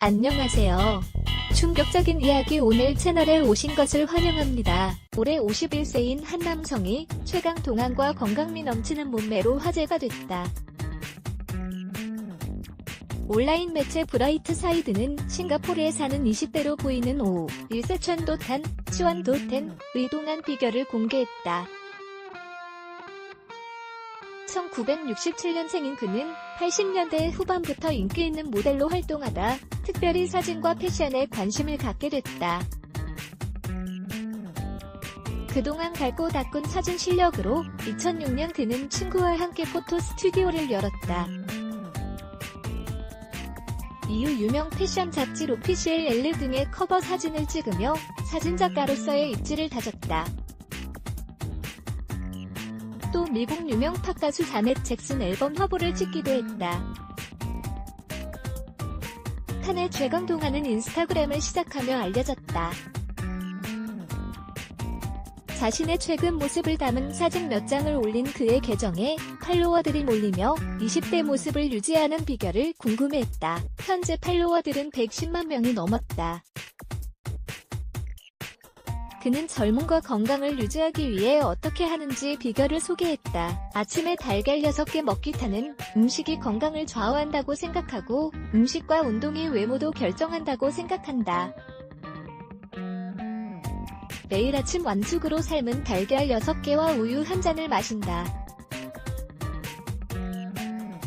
안녕하세요. 충격적인 이야기 오늘 채널에 오신 것을 환영합니다. 올해 51세인 한 남성이 최강 동안과 건강미 넘치는 몸매로 화제가 됐다. 온라인 매체 브라이트 사이드는 싱가포르에 사는 20대로 보이는 오, 일세천 도탄, 치원 도텐, 의동한 비결을 공개했다. 1967년생인 그는 80년대 후반부터 인기 있는 모델로 활동하다 특별히 사진과 패션에 관심을 갖게 됐다. 그동안 갈고 닦은 사진 실력으로 2006년 그는 친구와 함께 포토 스튜디오를 열었다. 이후 유명 패션 잡지 로피시엘 엘르 등의 커버 사진을 찍으며 사진작가로서의 입지를 다졌다. 또 미국 유명 팝 가수 자넷 잭슨 앨범 화보를 찍기도 했다. 탄의 최강 동화는 인스타그램을 시작하며 알려졌다. 자신의 최근 모습을 담은 사진 몇 장을 올린 그의 계정에 팔로워들이 몰리며 20대 모습을 유지하는 비결을 궁금해했다. 현재 팔로워들은 110만 명이 넘었다. 그는 젊음과 건강을 유지하기 위해 어떻게 하는지 비결을 소개했다. 아침에 달걀 6개 먹기 타는 음식이 건강을 좌우한다고 생각하고 음식과 운동이 외모도 결정한다고 생각한다. 매일 아침 완숙으로 삶은 달걀 6개와 우유 한 잔을 마신다.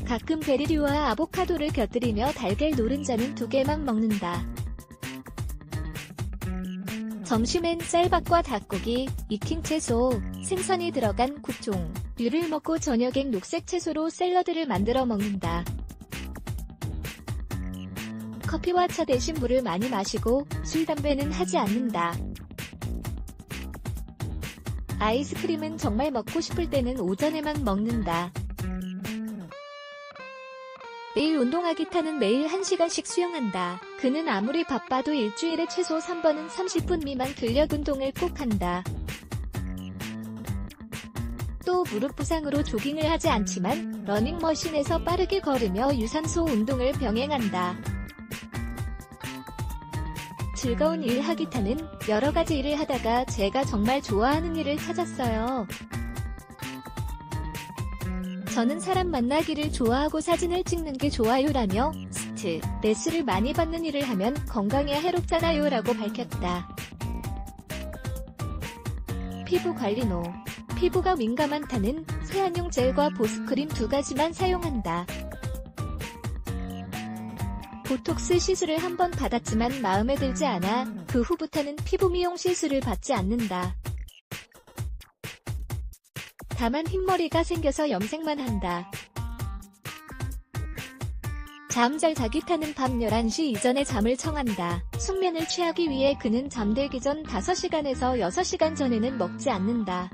가끔 베리류와 아보카도를 곁들이며 달걀 노른자는 2개만 먹는다. 점심엔 쌀밥과 닭고기, 익힌 채소, 생선이 들어간 국종, 류를 먹고 저녁엔 녹색 채소로 샐러드를 만들어 먹는다. 커피와 차 대신 물을 많이 마시고 술, 담배는 하지 않는다. 아이스크림은 정말 먹고 싶을 때는 오전에만 먹는다. 매일 운동하기 타는 매일 1시간씩 수영한다. 그는 아무리 바빠도 일주일에 최소 3번은 30분 미만 근력 운동을 꼭 한다. 또 무릎 부상으로 조깅을 하지 않지만 러닝머신에서 빠르게 걸으며 유산소 운동을 병행한다. 즐거운 일 하기 타는 여러 가지 일을 하다가 제가 정말 좋아하는 일을 찾았어요. 저는 사람 만나기를 좋아하고 사진을 찍는 게 좋아요라며 스트레스를 많이 받는 일을 하면 건강에 해롭잖아요 라고 밝혔다. 피부 관리노 피부가 민감한 타는 세안용 젤과 보습크림 두 가지만 사용한다. 보톡스 시술을 한 번 받았지만 마음에 들지 않아 그 후부터는 피부 미용 시술을 받지 않는다. 다만 흰머리가 생겨서 염색만 한다. 잠 잘 자기 타는 밤 11시 이전에 잠을 청한다. 숙면을 취하기 위해 그는 잠들기 전 5시간에서 6시간 전에는 먹지 않는다.